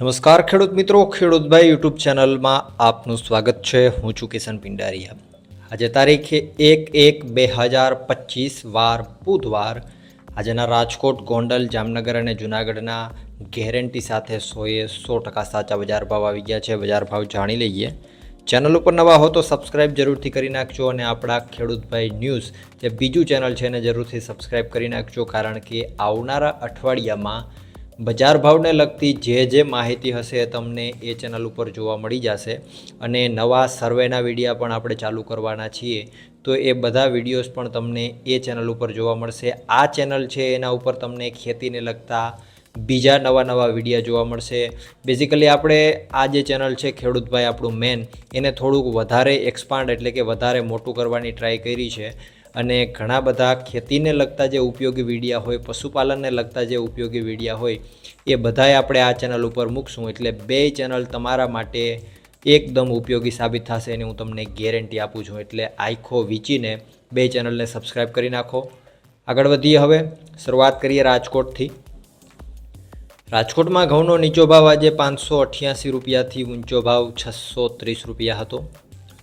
નમસ્કાર ખેડૂત મિત્રો ખેડૂતભાઈ યુટ્યુબ ચેનલમાં આપનું સ્વાગત છે. હું છું કિશન પિંડારિયા. આજે તારીખે એક એક બે હજાર પચીસ વાર બુધવાર આજના રાજકોટ, ગોંડલ, જામનગર અને જૂનાગઢના ગેરંટી સાથે સોએ સો ટકા સાચા બજાર ભાવ આવી ગયા છે. બજાર ભાવ જાણી લઈએ. ચેનલ ઉપર નવા હો તો સબસ્ક્રાઇબ જરૂરથી કરી નાખજો અને આપણા ખેડૂતભાઈ ન્યૂઝ જે બીજું ચેનલ છે એને જરૂરથી સબસ્ક્રાઇબ કરી નાખજો, કારણ કે આવનારા અઠવાડિયામાં બજાર ભાવને લગતી જે જે માહિતી હશે તમને એ ચેનલ ઉપર જોવા મળી જશે. અને નવા સર્વેના વિડીયા પણ આપણે ચાલુ કરવાના છીએ. તો એ બધા વિડીયોઝ પણ તમને એ ચેનલ ઉપર જોવા મળશે. આ ચેનલ છે એના ઉપર તમને ખેતીને લગતા બીજા નવા નવા વિડીયા જોવા મળશે. બેઝિકલી આપણે આ જે ચેનલ છે ખેડૂતભાઈ આપણું મેન એને થોડુંક વધારે એક્સપાન્ડ એટલે કે વધારે મોટું કરવાની ટ્રાય કરી છે. અને ઘણા બધા ખેતીને લગતા જે ઉપયોગી વિડીયા હોય, પશુપાલનને લગતા જે ઉપયોગી વિડીયા હોય, એ બધાય આપણે આ ચેનલ ઉપર મૂકશું. એટલે બે ચેનલ તમારા માટે એકદમ ઉપયોગી સાબિત થશે એની હું તમને ગેરંટી આપું છું. એટલે આખો વીંચીને બે ચેનલને સબસ્ક્રાઈબ કરી નાખો. આગળ વધીએ હવે. શરૂઆત કરીએ રાજકોટથી. રાજકોટમાં ઘઉંનો નીચો ભાવ આજે પાંચસો અઠ્યાસી રૂપિયાથી ઊંચો ભાવ છસો ત્રીસ રૂપિયા હતો.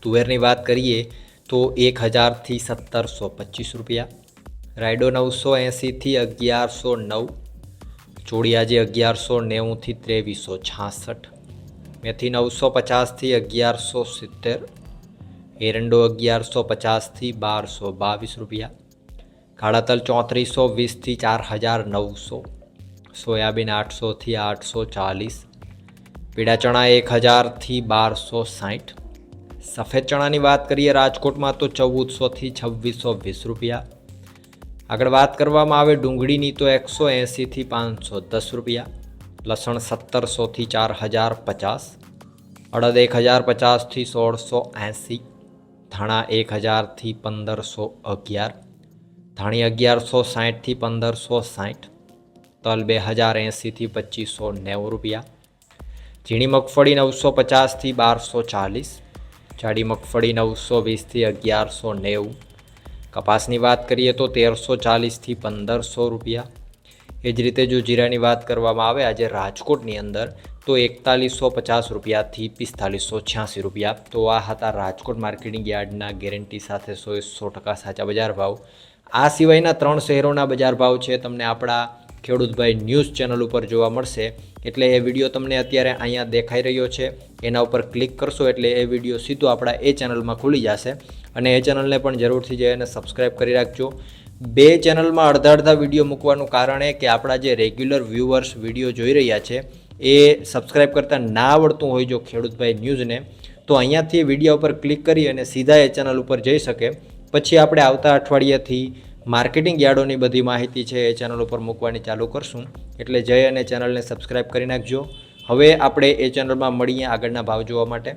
તુવેરની વાત કરીએ તો એક હજારથી સત્તરસો પચીસ રૂપિયા. રાયડો નવસો એંસીથી અગિયારસો નવ. ચોડિયાજી અગિયારસો નેવુંથી ત્રેવીસો છાસઠ. મેથી નવસો પચાસથી અગિયારસો સિત્તેર. એરંડો અગિયારસો પચાસથી બારસો બાવીસ રૂપિયા. કાળાતલ ચોત્રીસો વીસથી ચાર હજાર નવસો સોયાબીન આઠસોથી આઠસો ચાલીસ. પીડા ચણા એક હજારથી બારસો સાઠ. સફેદ ચણાની વાત કરીએ, રાજકોટમાં તો ચૌદસોથી છવ્વીસો વીસ રૂપિયા. આગળ વાત કરવામાં આવે, ડુંગળીની તો એકસો એંસીથી પાંચસો દસ રૂપિયા. લસણ સત્તરસોથી ચાર હજાર પચાસ. અડદ એક હજાર પચાસથી સોળસો એંસી ધાણા એક હજારથી પંદરસો અગિયાર. ધાણી અગિયારસો સાઠથી પંદરસો સાઠ. તલ બે હજાર એંસીથી પચીસો નેવું રૂપિયા. ઝીણી મગફળી નવસો પચાસથી બારસો ચાલીસ. જાડી મગફળી નવસો વીસથી અગિયારસો નેવું. કપાસની વાત કરીએ તો તેરસો ચાલીસથી પંદરસો રૂપિયા. એ જ રીતે જો જીરાની વાત કરવામાં આવે આજે રાજકોટની અંદર, તો એકતાલીસો પચાસ રૂપિયાથી પિસ્તાલીસો છ્યાસી રૂપિયા. તો આ હતા રાજકોટ માર્કેટિંગ યાર્ડના ગેરંટી સાથે સો સો ટકા સાચા બજાર ભાવ. આ સિવાયના ત્રણ શહેરોના બજાર ભાવ છે તમને આપણા ખેડૂતભાઈ ન્યૂઝ ચેનલ ઉપર જોવા મળશે. એટલે એ વીડિયો તમને અત્યારે અહીંયા દેખાઈ રહ્યો છે. એના ઉપર ક્લિક કરશો એટલે એ વીડિયો સીધો આપણા એ ચેનલમાં ખુલી જશે. અને એ ચેનલને પણ જરૂરથી જઈને સબસ્ક્રાઈબ કરી રાખજો. બે ચેનલમાં અડધા અડધા વીડિયો મૂકવાનું કારણ એ કે આપણા જે રેગ્યુલર વ્યૂવર્સ વીડિયો જોઈ રહ્યા છે, એ સબસ્ક્રાઈબ કરતાં ના આવડતું હોય જો ખેડૂતભાઈ ન્યૂઝને, તો અહીંયાથી વીડિયો ઉપર ક્લિક કરી અને સીધા એ ચેનલ ઉપર જઈ શકે. પછી આપણે આવતા અઠવાડિયાથી માર્કેટિંગ યાર્ડોની બધી માહિતી છે એ ચેનલ ઉપર મૂકવાની ચાલુ કરશું. એટલે જઈ અને ચેનલને સબસ્ક્રાઈબ કરી નાખજો. હવે આપણે એ ચેનલમાં મળીએ આગળના ભાવ જોવા માટે.